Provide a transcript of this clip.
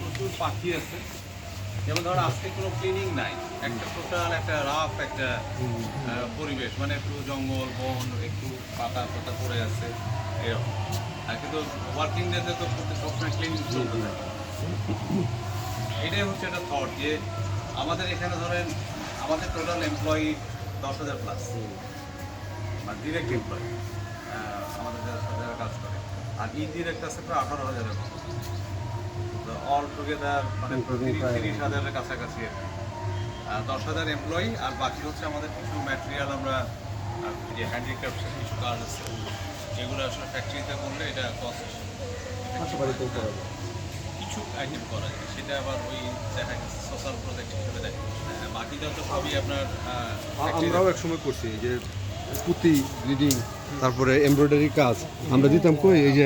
প্রচুর পাখি আছে। যেমন ধর আজকে কোনো ক্লিনিং নাই। একটা টোটাল একটা রাফ একটা পরিবেশ। মানে একটু জঙ্গল বন একটু পাতা পাতা পড়ে আছে এরকম। আর কিন্তু ওয়ার্কিং ডেতে তো সবসময় ক্লিনিং চলতে থাকে। এটাই হচ্ছে একটা থট যে আমাদের এখানে ধরেন আমাদের টোটাল এমপ্লয়ি দশ হাজার প্লাস মানে ডিরেক্ট এমপ্লয়ি আমাদের যারা যারা কাজ করে। আর ইনডিরেক্ট আছে প্রায় আঠারো হাজারের মতো। অল টুগেদার মানে তিরিশ- হাজারের কাছাকাছি আর দশ হাজার এমপ্লয়ি আর বাকি হচ্ছে আমাদের কিছু ম্যাটেরিয়াল আমরা যে হ্যান্ডিক্রাফ্টের কিছু কাজ আছে যেগুলো আসলে ফ্যাক্টরিতে করলে এটা কস্ট করা যায়। কিছু আইটেম করা যায় সেটা আবার ওই দেখা গেছে সোশ্যাল প্রজেক্ট হিসেবে দেখা যায়। বাকিটা তো সবই আপনার আমরাও এক সময় করছি যে পুঁতি ব্লিডিং তারপরে এমব্রয়ডারি কাজ আমরা দিতাম কই? এই যে